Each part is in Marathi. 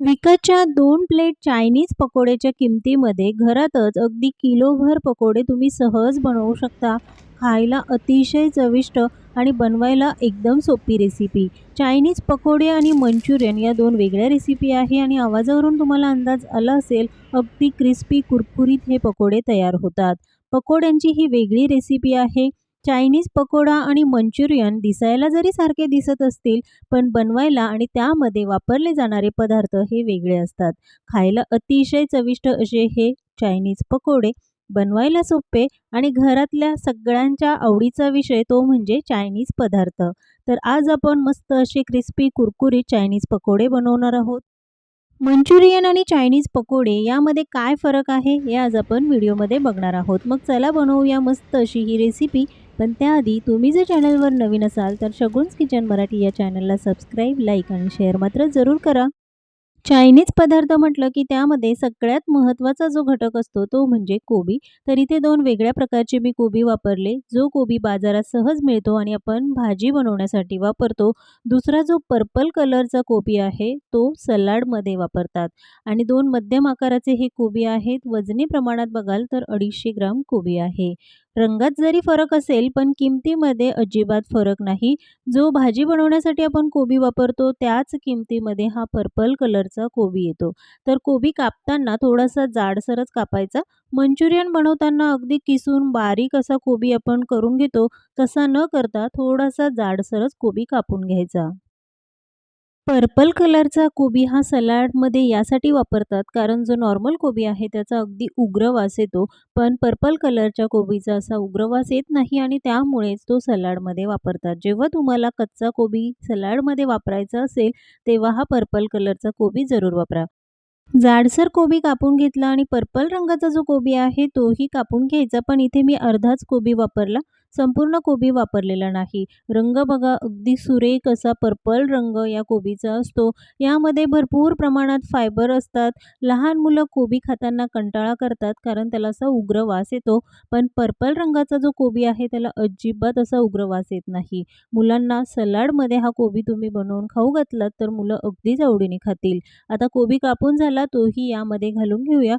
विकतच्या दोन प्लेट चायनीज पकोड्याच्या किमतीमध्ये घरातच अगदी किलोभर पकोडे तुम्ही सहज बनवू शकता. खायला अतिशय चविष्ट आणि बनवायला एकदम सोपी रेसिपी. चायनीज पकोडे आणि मंचुरियन या दोन वेगळ्या रेसिपी आहे आणि आवाजावरून तुम्हाला अंदाज आला असेल, अगदी क्रिस्पी कुरकुरीत हे पकोडे तयार होतात. पकोड्यांची ही वेगळी रेसिपी आहे. चायनीज पकोडा आणि मंचुरियन दिसायला जरी सारखे दिसत असतील, पण बनवायला आणि त्यामध्ये वापरले जाणारे पदार्थ हे वेगळे असतात. खायला अतिशय चविष्ट असे हे चायनीज पकोडे, बनवायला सोपे आणि घरातल्या सगळ्यांच्या आवडीचा विषय तो म्हणजे चायनीज पदार्थ. तर आज आपण मस्त असे क्रिस्पी कुरकुरीत चायनीज पकोडे बनवणार आहोत. मंचुरियन आणि चायनीज पकोडे यामध्ये काय फरक आहे हे आज आपण व्हिडिओमध्ये बघणार आहोत. मग चला बनवूया मस्त अशी ही रेसिपी. पण त्याआधी तुम्ही जर चॅनलवर नवीन असाल तर शगुन्स किचन मराठी या चॅनलला सबस्क्राईब, लाईक आणि शेअर मात्र जरूर करा. चायनीज पदार्थ म्हटलं की त्यामध्ये सगळ्यात महत्त्वाचा जो घटक असतो तो म्हणजे कोबी. तर इथे दोन वेगळ्या प्रकारचे मी कोबी वापरले. जो कोबी बाजारात सहज मिळतो आणि आपण भाजी बनवण्यासाठी वापरतो. दुसरा जो पर्पल कलरचा कोबी आहे तो सलाडमध्ये वापरतात आणि दोन मध्यम आकाराचे हे कोबी आहेत. वजनी प्रमाणात बघाल तर 250 ग्राम कोबी आहे. रंगात जरी फरक असेल पण किमतीमध्ये अजिबात फरक नाही. जो भाजी बनवण्यासाठी आपण कोबी वापरतो त्याच किमतीमध्ये हा पर्पल कलरचा कोबी येतो. तर कोबी कापताना थोडासा जाडसरच कापायचा. मंचुरियन बनवताना अगदी किसून बारीक असा कोबी आपण करून घेतो तसा न करता थोडासा जाडसरच कोबी कापून घ्यायचा. पर्पल कलरचा कोबी हा सलाडमध्ये यासाठी वापरतात कारण जो नॉर्मल कोबी आहे त्याचा अगदी उग्र वास येतो. पण पर्पल कलरच्या कोबीचा असा उग्र वास येत नाही आणि त्यामुळेच तो सलाडमध्ये वापरतात. जेव्हा तुम्हाला कच्चा कोबी सलाडमध्ये वापरायचा असेल, तेव्हा हा पर्पल कलरचा कोबी जरूर वापरा. जाडसर कोबी कापून घेतला आणि पर्पल रंगाचा जो कोबी आहे तोही कापून घ्यायचा. पण इथे मी अर्धाच कोबी वापरला. संपूर्ण कोबी वापरलेला नाही. रंग बघा अगदी सुरेख असा पर्पल रंग या कोबीचा असतो. यामध्ये भरपूर प्रमाणात फायबर असतात. लहान मुलं कोबी खाताना कंटाळा करतात कारण त्याला असा उग्र वास येतो. पण पर्पल रंगाचा जो कोबी आहे त्याला अजिबात असा उग्र वास येत नाही. मुलांना सलाडमध्ये हा कोबी तुम्ही बनवून खाऊ घातलात तर मुलं अगदीच आवडीने खातील. आता कोबी कापून झाला तोही यामध्ये घालून घेऊया.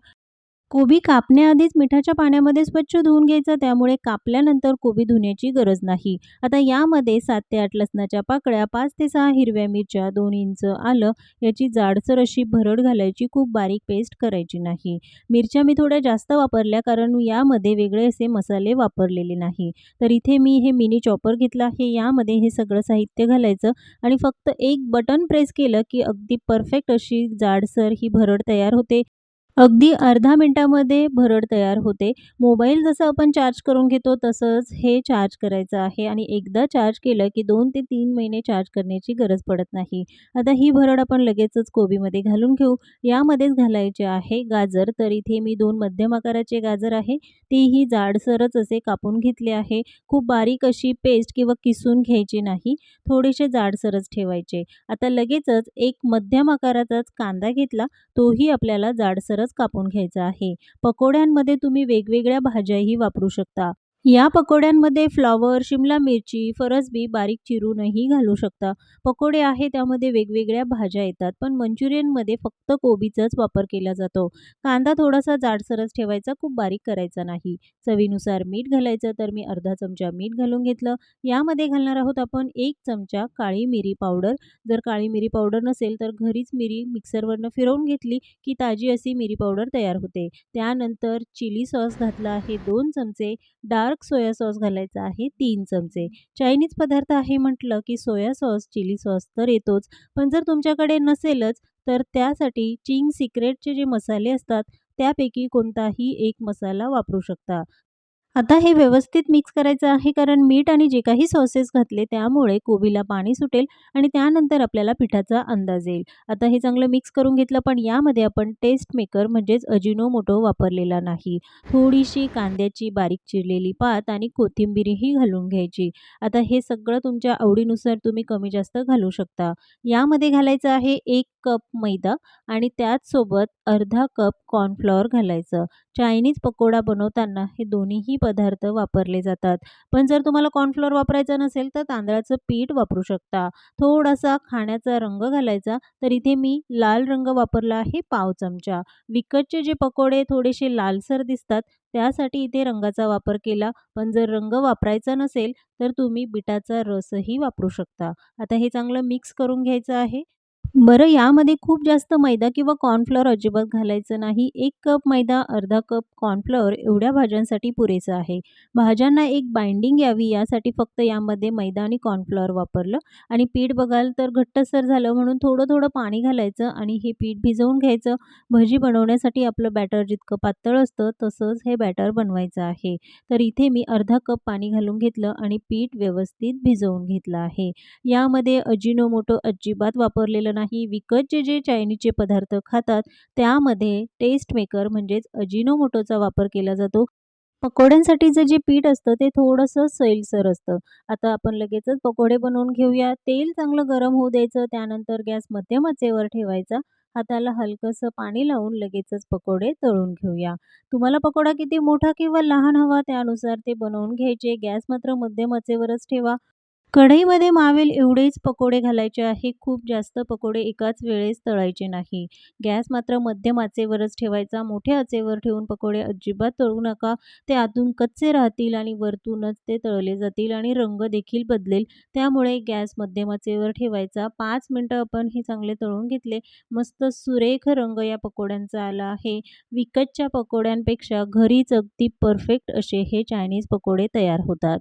कोबी कापण्याआधीच मिठाच्या पाण्यामध्ये स्वच्छ धुवून घ्यायचा त्यामुळे कापल्यानंतर कोबी धुण्याची गरज नाही. आता यामध्ये सात ते आठ लसणाच्या पाकळ्या, पाच ते सहा हिरव्या मिरच्या, दोन इंच आलं याची जाडसर अशी भरड घालायची. खूप बारीक पेस्ट करायची नाही. मिरच्या मी थोड्या जास्त वापरल्या कारण यामध्ये वेगळे असे मसाले वापरलेले नाही. तर इथे मी हे मिनी चॉपर घेतलं आहे. यामध्ये हे सगळं साहित्य घालायचं आणि फक्त एक बटन प्रेस केलं की अगदी परफेक्ट अशी जाडसर ही भरड तयार होते. अगदी अर्धा मिनिटामध्ये भरड तयार होते. मोबाईल जसं आपण चार्ज करून घेतो तसंच हे चार्ज करायचं आहे आणि एकदा चार्ज केलं की दोन ते तीन महिने चार्ज करण्याची गरज पडत नाही. आता ही भरड आपण लगेचच कोबीमध्ये घालून घेऊ. यामध्येच घालायचे आहे गाजर. तर इथे मी दोन मध्यम आकाराचे गाजर आहे. तेही जाडसरच असे कापून घेतले आहे. खूप बारीक अशी पेस्ट किंवा किसून घ्यायची नाही. थोडेसे जाडसरच ठेवायचे. आता लगेचच एक मध्यम आकाराचाच कांदा घेतला. तोही आपल्याला जाडसरच कापून घ्यायचा आहे. पकोड्यांमध्ये तुम्ही वेगवेगळ्या भाज्याही वापरू शकता. या पकोड्यांमध्ये फ्लॉवर, शिमला मिरची, फरसबी बारीक चिरूनही घालू शकता. पकोडे आहे त्यामध्ये वेगवेगळ्या भाज्या येतात. पण मंचुरियनमध्ये फक्त कोबीचाच वापर केला जातो. कांदा थोडासा जाडसरच ठेवायचा, खूप बारीक करायचा नाही. चवीनुसार मीठ घालायचं. तर मी अर्धा चमचा मीठ घालून घेतलं. यामध्ये घालणार आहोत आपण एक चमचा काळी मिरी पावडर. जर काळी मिरी पावडर नसेल तर घरीच मिरी मिक्सरवरनं फिरवून घेतली की ताजी अशी मिरी पावडर तयार होते. त्यानंतर चिली सॉस घातला आहे दोन चमचे. डाळ डार्क सोया सॉस घालायचा आहे तीन चमचे. चायनीज पदार्थ आहे म्हटलं की सोया सॉस, चिली सॉस तर येतोच. पण जर तुमच्याकडे नसेलच तर त्यासाठी चिंग सिक्रेटचे जे मसाले असतात त्यापैकी कोणताही एक मसाला वापरू शकता. आता हे व्यवस्थित मिक्स करायचं आहे कारण मीठ आणि जे काही सॉसेस घातले त्यामुळे कोबीला पाणी सुटेल आणि त्यानंतर आपल्याला पिठाचा अंदाज येईल. आता हे चांगलं मिक्स करून घेतलं पण यामध्ये आपण टेस्ट मेकर म्हणजेच अजिनोमोटो वापरलेला नाही. थोडीशी कांद्याची बारीक चिरलेली पात आणि कोथिंबीरही घालून घ्यायची. आता हे सगळं तुमच्या आवडीनुसार तुम्ही कमी जास्त घालू शकता. यामध्ये घालायचं आहे एक कप मैदा आणि त्याचसोबत अर्धा कप कॉर्नफ्लॉवर घालायचं. चायनीज पकोडा बनवताना हे दोन्हीही पदार्थ वापरले जातात. पण जर तुम्हाला कॉर्नफ्लॉवर वापरायचा नसेल तर तांदळाचं पीठ वापरू शकता. थोडासा खाण्याचा रंग घालायचा तर इथे मी लाल रंग वापरला आहे पाव चमचा. विकतचे जे पकोडे थोडेसे लालसर दिसतात त्यासाठी इथे रंगाचा वापर केला. पण जर रंग वापरायचा नसेल तर तुम्ही बिटाचा रसही वापरू शकता. आता हे चांगलं मिक्स करून घ्यायचं आहे. बरं यामध्ये खूप जास्त मैदा किंवा कॉर्नफ्लॉवर अजिबात घालायचं नाही. एक कप मैदा अर्धा कप कॉर्नफ्लॉवर एवढ्या भाज्यांसाठी पुरेसं आहे. भाज्यांना एक बाइंडिंग यावी यासाठी फक्त यामध्ये मैदा आणि कॉर्नफ्लॉवर वापरलं. आणि पीठ बघाल तर घट्टसर झालं म्हणून थोडं थोडं पाणी घालायचं आणि हे पीठ भिजवून घ्यायचं. भजी बनवण्यासाठी आपलं बॅटर जितकं पातळ असतं तसंच हे बॅटर बनवायचं आहे. तर इथे मी अर्धा कप पाणी घालून घेतलं आणि पीठ व्यवस्थित भिजवून घेतलं आहे. यामध्ये अजिनोमोटो अजिबात वापरलेलं नाही. विकतचे जे चायनीजचे पदार्थ खातात त्यामध्ये टेस्ट मेकर म्हणजेच अजिनोमोटोचा वापर केला जातो. पकोड्यांसाठीचं जे पीठ असतं ते थोडंसं सैलसर असतं. आता आपण लगेचच पकोडे बनवून घेऊया. तेल चांगलं गरम होऊ द्यायचं त्यानंतर गॅस मध्यम आचेवर ठेवायचा. हाताला हलकंसं पाणी लावून लगेचच पकोडे तळून घेऊया. तुम्हाला पकोडा किती मोठा किंवा लहान हवा त्यानुसार ते बनवून घ्यायचे. गॅस मात्र मध्यम आचेवरच ठेवा. कढईमध्ये मावेल एवढेच पकोडे घालायचे आहे. खूप जास्त पकोडे एकाच वेळेस तळायचे नाही. गॅस मात्र मध्यम आचेवरच ठेवायचा. मोठ्या आचेवर ठेवून पकोडे अजिबात तळू नका. ते आतून कच्चे राहतील आणि वरतूनच ते तळले जातील आणि रंग देखील बदलेल. त्यामुळे गॅस मध्यम आचेवर ठेवायचा. पाच मिनटं आपण हे चांगले तळून घेतले. मस्त सुरेख रंग या पकोड्यांचा आला आहे. विकतच्या पकोड्यांपेक्षा घरीच अगदी परफेक्ट असे हे चायनीज पकोडे तयार होतात.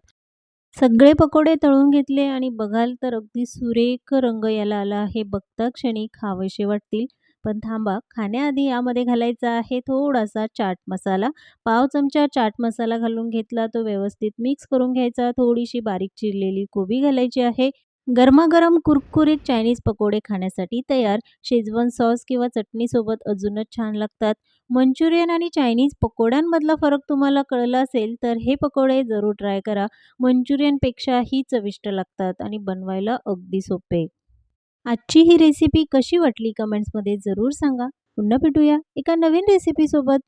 सगळे पकोडे तळून घेतले आणि बघाल तर अगदी सुरेख रंग याला आला हे बघता क्षणी खावेसे वाटतील. पण थांबा खाण्याआधी यामध्ये घालायचा आहे थोडासा चाट मसाला. पाव चमचा चाट मसाला घालून घेतला. तो व्यवस्थित मिक्स करून घ्यायचा. थोडीशी बारीक चिरलेली कोबी घालायची आहे. गरमागरम कुरकुरीत चायनीज पकोडे खाण्यासाठी तयार. शेजवान सॉस किंवा चटणीसोबत अजूनच छान लागतात. मंचुरियन आणि चायनीज पकोड्यांमधला फरक तुम्हाला कळला असेल तर हे पकोडे जरूर ट्राय करा. मंचुरियनपेक्षाही चविष्ट लागतात आणि बनवायला अगदी सोपे. आजची ही रेसिपी कशी वाटली कमेंट्समध्ये जरूर सांगा. पुन्हा भेटूया एका नवीन रेसिपीसोबत